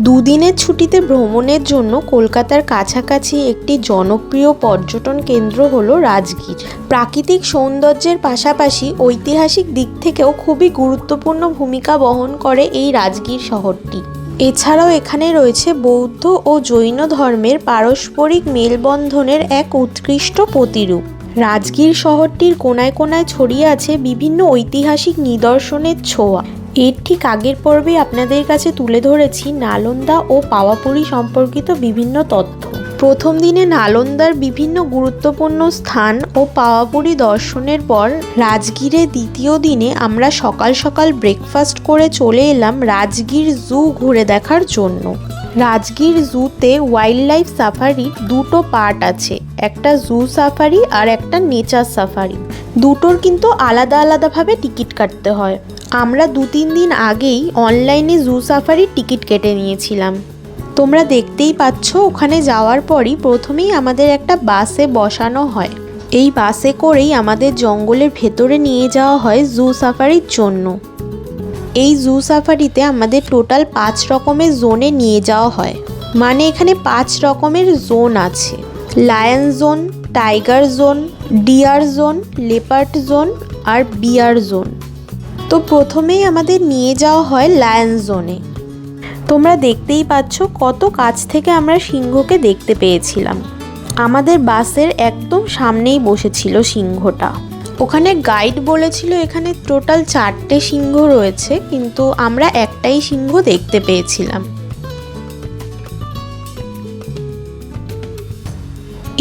দুদিনের ছুটিতে ভ্রমণের জন্য কলকাতার কাছাকাছি একটি জনপ্রিয় পর্যটন কেন্দ্র হলো রাজগীর। প্রাকৃতিক সৌন্দর্যের পাশাপাশি ঐতিহাসিক দিক থেকেও খুবই গুরুত্বপূর্ণ ভূমিকা বহন করে এই রাজগীর শহরটি। এছাড়াও এখানে রয়েছে বৌদ্ধ ও জৈন ধর্মের পারস্পরিক মেলবন্ধনের এক উৎকৃষ্ট প্রতিরূপ। রাজগীর শহরটির কোনায় কোনায় ছড়িয়ে আছে বিভিন্ন ঐতিহাসিক নিদর্শনের ছোঁয়া। ঠিক আগের পর্বে আপনাদের কাছে তুলে ধরেছি নালন্দা ও পাওয়াপুরি সম্পর্কিত বিভিন্ন তথ্য। প্রথম দিনে নালন্দার বিভিন্ন গুরুত্বপূর্ণ স্থান ও পাওয়াপুরি দর্শনের পর রাজগীরে দ্বিতীয় দিনে আমরা সকাল সকাল ব্রেকফাস্ট করে চলে এলাম রাজগীর জু ঘুরে দেখার জন্য। রাজগীর জুতে ওয়াইল্ড লাইফ সাফারির দুটো পার্ট আছে। একটা জু সাফারি আর একটা নেচার সাফারি দুটোর কিন্তু আলাদা আলাদাভাবে টিকিট কাটতে হয়। আমরা দু তিন দিন আগেই অনলাইনে জু সাফারির টিকিট কেটে নিয়েছিলাম। তোমরা দেখতেই পাচ্ছ, ওখানে যাওয়ার পরই প্রথমেই আমাদের একটা বাসে বসানো হয়। এই বাসে করেই আমাদের জঙ্গলের ভেতরে নিয়ে যাওয়া হয় জু সাফারির জন্য। এই জু সাফারিতে আমাদের টোটাল পাঁচ রকমের জোনে নিয়ে যাওয়া হয়। মানে এখানে পাঁচ রকমের জোন আছে। Lion zone tiger zone deer zone leopard zone আর বিয়ার জোন তো প্রথমেই আমাদের নিয়ে যাওয়া হয় লায়ন জোনে তোমরা দেখতেই পাচ্ছ কত কাছ থেকে আমরা সিংহকে দেখতে পেয়েছিলাম। আমাদের বাসের একদম সামনেই বসেছিল সিংহটা। ওখানে গাইড বলেছিল এখানে টোটাল চারটে সিংহ রয়েছে, কিন্তু আমরা একটাই সিংহ দেখতে পেয়েছিলাম।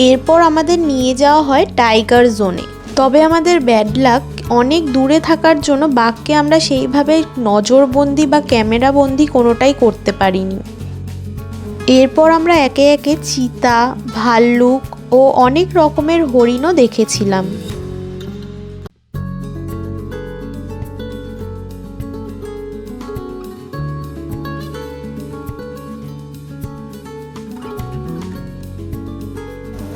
এরপর আমাদের নিয়ে যাওয়া হয় টাইগার জোনে তবে আমাদের ব্যাড লাক অনেক দূরে থাকার জন্য বাঘকে আমরা সেইভাবে নজরবন্দি বা ক্যামেরাবন্দি কোনোটাই করতে পারিনি। এরপর আমরা একে একে চিতা, ভাল্লুক ও অনেক রকমের হরিণও দেখেছিলাম।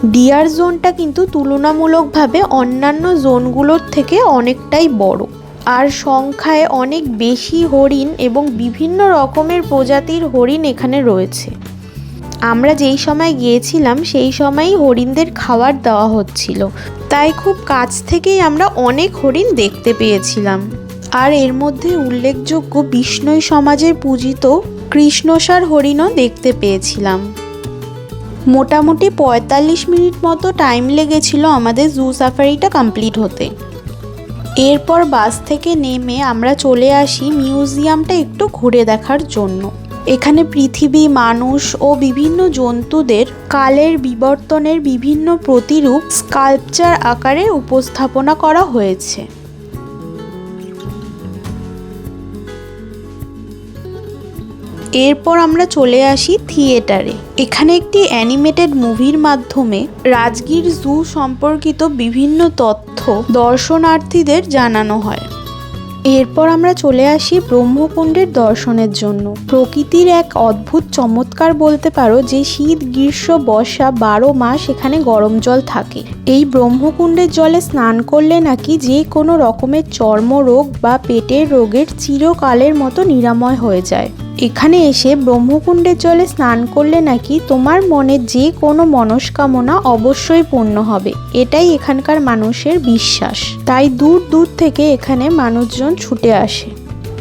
ডিয়ার জোনটা কিন্তু তুলনামূলকভাবে অন্যান্য জোনগুলোর থেকে অনেকটাই বড়। আর সংখ্যায় অনেক বেশি হরিণ এবং বিভিন্ন রকমের প্রজাতির হরিণ এখানে রয়েছে। আমরা যেই সময় গিয়েছিলাম, সেই সময়ই হরিণদের খাবার দেওয়া হচ্ছিল। তাই খুব কাছ থেকেই আমরা অনেক হরিণ দেখতে পেয়েছিলাম। আর এর মধ্যে উল্লেখযোগ্য বিষ্ণুই সমাজের পূজিত কৃষ্ণসার হরিণও দেখতে পেয়েছিলাম। মোটামুটি পঁয়তাল্লিশ মিনিট মতো টাইম লেগেছিল আমাদের জু সাফারিটা কমপ্লিট হতে। এরপর বাস থেকে নেমে আমরা চলে আসি মিউজিয়ামটা একটু ঘুরে দেখার জন্য। এখানে পৃথিবী, মানুষ ও বিভিন্ন জন্তুদের কালের বিবর্তনের বিভিন্ন প্রতিরূপ স্কাল্পচার আকারে উপস্থাপনা করা হয়েছে। এরপর আমরা চলে আসি থিয়েটারে। এখানে একটি অ্যানিমেটেড মুভির মাধ্যমে রাজগীর জু সম্পর্কিত বিভিন্ন তথ্য দর্শনার্থীদের জানানো হয়। এরপর আমরা চলে আসি ব্রহ্মকুণ্ডের দর্শনের জন্য। প্রকৃতির এক অদ্ভুত চমৎকার বলতে পারো যে শীত, গ্রীষ্ম, বর্ষা বারো মাস এখানে গরম জল থাকে। এই ব্রহ্মকুণ্ডের জলে স্নান করলে নাকি যে কোনো রকমের চর্মরোগ বা পেটের রোগের চিরকালের মতো নিরাময় হয়ে যায়। এখানে এসে ব্রহ্মকুণ্ডের জলে স্নান করলে নাকি তোমার মনে যে কোনো মনস্কামনা অবশ্যই পূর্ণ হবে। এটাই এখানকার মানুষের বিশ্বাস। তাই দূর দূর থেকে এখানে মানুষজন ছুটে আসে।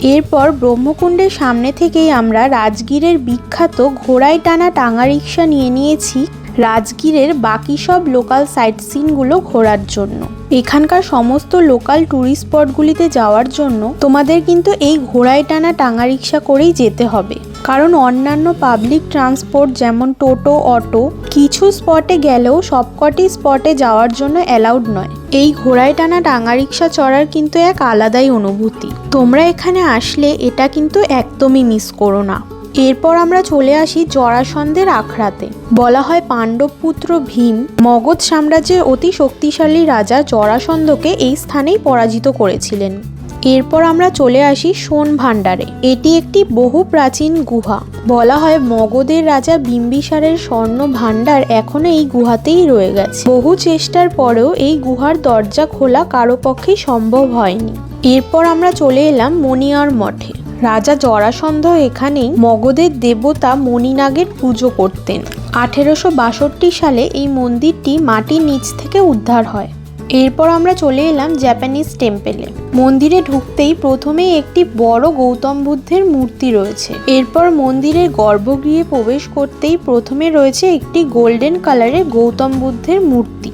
এরপর ব্রহ্মকুণ্ডের সামনে থেকেই আমরা রাজগীরের বিখ্যাত ঘোড়ায় টানা টাঙা রিক্সা নিয়ে নিয়েছি রাজগীরের বাকি সব লোকাল সাইট সিনগুলো ঘোরার জন্য। এখানকার সমস্ত লোকাল ট্যুরিস্ট স্পটগুলিতে যাওয়ার জন্য তোমাদের কিন্তু এই ঘোড়ায় টানা টাঙা রিক্সা করেই যেতে হবে। কারণ অন্যান্য পাবলিক ট্রান্সপোর্ট যেমন টোটো, অটো কিছু স্পটে গেলেও সবকটি স্পটে যাওয়ার জন্য অ্যালাউড নয়। এই ঘোড়ায় টানা টাঙা রিক্সা চড়ার কিন্তু এক আলাদাই অনুভূতি। তোমরা এখানে আসলে এটা কিন্তু একদমই মিস করো না। এরপর আমরা চলে আসি জরাসন্ধের আখড়াতে। বলা হয় পাণ্ডবপুত্র ভীম মগধ সাম্রাজ্যের অতি শক্তিশালী রাজা জরাসন্ধকে এই স্থানেই পরাজিত করেছিলেন। এরপর আমরা চলে আসি সোন ভাণ্ডারে। এটি একটি বহু প্রাচীন গুহা। বলা হয় মগধের রাজা বিম্বিসারের স্বর্ণ ভাণ্ডার এখনও এই গুহাতেই রয়ে গেছে। বহু চেষ্টার পরেও এই গুহার দরজা খোলা কারও পক্ষে সম্ভব হয়নি। এরপর আমরা চলে এলাম মণিয়ার মঠে। রাজা জরাসন্ধ এখানেই মগধের দেবতা মণিনাগের পুজো করতেন। আঠেরোশো বাষট্টি সালে এই মন্দিরটি মাটির নিচ থেকে উদ্ধার হয়। এরপর আমরা চলে এলাম জাপানিজ টেম্পেলে। মন্দিরে ঢুকতেই প্রথমেই একটি বড় গৌতম বুদ্ধের মূর্তি রয়েছে। এরপর মন্দিরের গর্ভগৃহে প্রবেশ করতেই প্রথমে রয়েছে একটি গোল্ডেন কালারের গৌতম বুদ্ধের মূর্তি।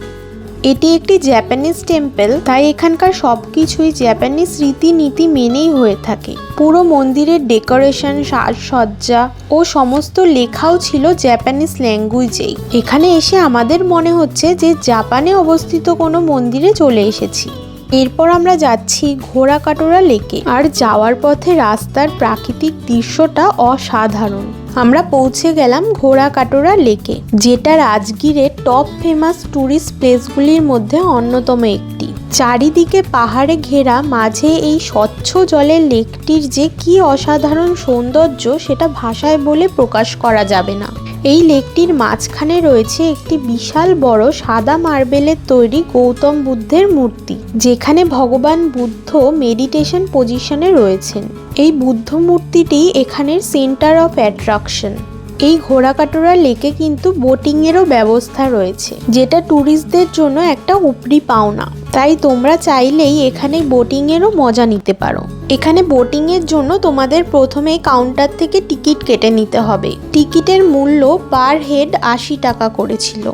এটি একটি জাপানিজ টেম্পল তাই এখানকার সব কিছুই জাপানিজ রীতিনীতি মেনেই হয়ে থাকে। পুরো মন্দিরের ডেকোরেশন সাজসজ্জা ও সমস্ত লেখাও ছিল জাপানিজ ল্যাঙ্গুয়েজেই এখানে এসে আমাদের মনে হচ্ছে যে জাপানে অবস্থিত কোনো মন্দিরে চলে এসেছি। এরপর আমরা যাচ্ছি ঘোড়া কাটোরা লেকে। আর যাওয়ার পথে রাস্তার প্রাকৃতিক দৃশ্যটা অসাধারণ। আমরা পৌঁছে গেলাম ঘোড়া কাটোরা লেকে যেটা রাজগীরের টপ ফেমাস ট্যুরিস্ট প্লেসগুলির মধ্যে অন্যতম একটি। চারিদিকে পাহাড়ে ঘেরা, মাঝে এই স্বচ্ছ জলের লেকটির যে কি অসাধারণ সৌন্দর্য, সেটা ভাষায় বলে প্রকাশ করা যাবে না। এই লেকটির মাঝখানে রয়েছে একটি বিশাল বড় সাদা মার্বেলের তৈরি গৌতম বুদ্ধের মূর্তি, যেখানে ভগবান বুদ্ধ মেডিটেশন পজিশনে রয়েছেন। এই বুদ্ধ মূর্তিটি এখানের সেন্টার অফ অ্যাট্রাকশন এই ঘোড়াকাটোরা লেকে কিন্তু বোটিংয়েরও ব্যবস্থা রয়েছে, যেটা ট্যুরিস্টদের জন্য একটা উপরি পাওনা। তাই তোমরা চাইলেই এখানে বোটিংয়েরও মজা নিতে পারো। এখানে বোটিংয়ের জন্য তোমাদের প্রথমে কাউন্টার থেকে টিকিট কেটে নিতে হবে। টিকিটের মূল্য পার হেড আশি টাকা করেছিল।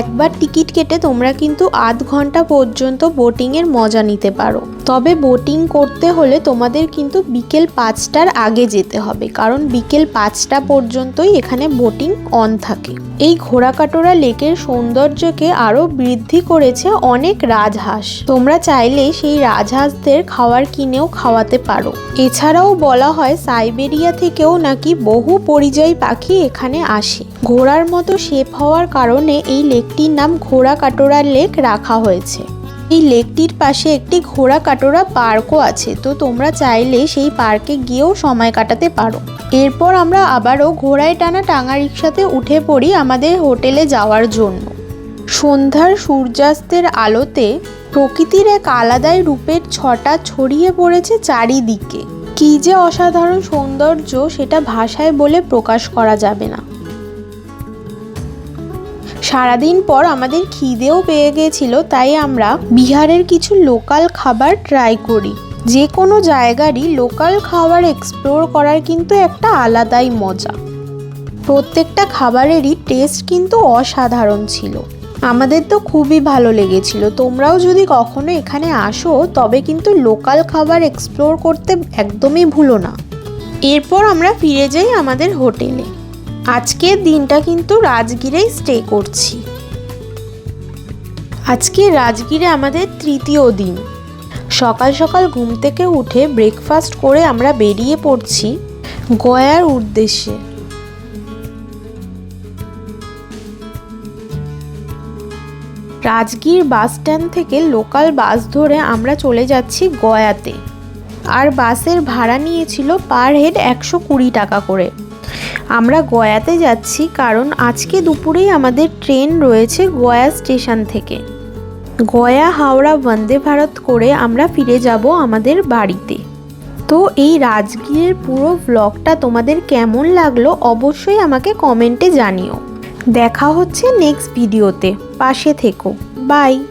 একবার টিকিট কেটে তোমরা কিন্তু আধ ঘণ্টা পর্যন্ত বোটিংয়ের মজা নিতে পারো। তবে বোটিং করতে হলে তোমাদের কিন্তু বিকেল পাঁচটার আগে যেতে হবে, কারণ বিকেল পাঁচটা পর্যন্তই এখানে বোটিং অন থাকে। এই ঘোড়াকাটোরা লেকের সৌন্দর্যকে আরও বৃদ্ধি করেছে অনেক রাজহাঁস। তোমরা চাইলে সেই রাজহাঁসদের খাওয়ার কিনেও খাওয়াতে পারো। এছাড়াও বলা হয় সাইবেরিয়া থেকেও নাকি বহু পরিযায়ী পাখি এখানে আসে। ঘোড়ার মতো শেপ হওয়ার কারণে এই লেকটির নাম ঘোড়া কাটোরা লেক রাখা হয়েছে। এই লেকটির পাশে একটি ঘোড়া কাটোরা পার্কও আছে, তো তোমরা চাইলে সেই পার্কে গিয়েও সময় কাটাতে পারো। এরপর আমরা আবারও ঘোড়ায় টানা টাঙা রিক্সাতে উঠে পড়ি আমাদের হোটেলে যাওয়ার জন্য। সন্ধ্যার সূর্যাস্তের আলোতে প্রকৃতির এক আলাদাই রূপের ছটা ছড়িয়ে পড়েছে চারিদিকে। কী যে অসাধারণ সৌন্দর্য সেটা ভাষায় বলে প্রকাশ করা যাবে না। সারাদিন পর আমাদের খিদেও পেয়ে গেছিল, তাই আমরা বিহারের কিছু লোকাল খাবার ট্রাই করি। যে কোনো জায়গারই লোকাল খাবার এক্সপ্লোর করার কিন্তু একটা আলাদাই মজা। প্রত্যেকটা খাবারেরই টেস্ট কিন্তু অসাধারণ ছিল। আমাদের তো খুবই ভালো লেগেছিল। তোমরাও যদি কখনো এখানে আসো, তবে কিন্তু লোকাল খাবার এক্সপ্লোর করতে একদমই ভুলো না। এরপর আমরা ফিরে যাই আমাদের হোটেলে। আজকের দিনটা কিন্তু রাজগীরেই স্টে করছি। আজকে রাজগীরে আমাদের তৃতীয় দিন। সকাল সকাল ঘুম থেকে উঠে ব্রেকফাস্ট করে আমরা বেরিয়ে পড়ছি গয়ার উদ্দেশ্যে। রাজগীর বাস স্ট্যান্ড থেকে লোকাল বাস ধরে আমরা চলে যাচ্ছি গয়াতে। আর বাসের ভাড়া নিয়েছিল পার হেড একশো কুড়ি টাকা করে। আমরা গয়াতে যাচ্ছি কারণ আজকে দুপুরেই আমাদের ট্রেন রয়েছে গয়া স্টেশন থেকে। গয়া, হাওড়া, বন্দে ভারত করে আমরা ফিরে যাব আমাদের বাড়িতে। তো এই রাজগীরের পুরো ব্লগটা তোমাদের কেমন লাগল অবশ্যই আমাকে কমেন্টে জানিও। দেখা হচ্ছে নেক্সট ভিডিওতে পাশে থেকো। বাই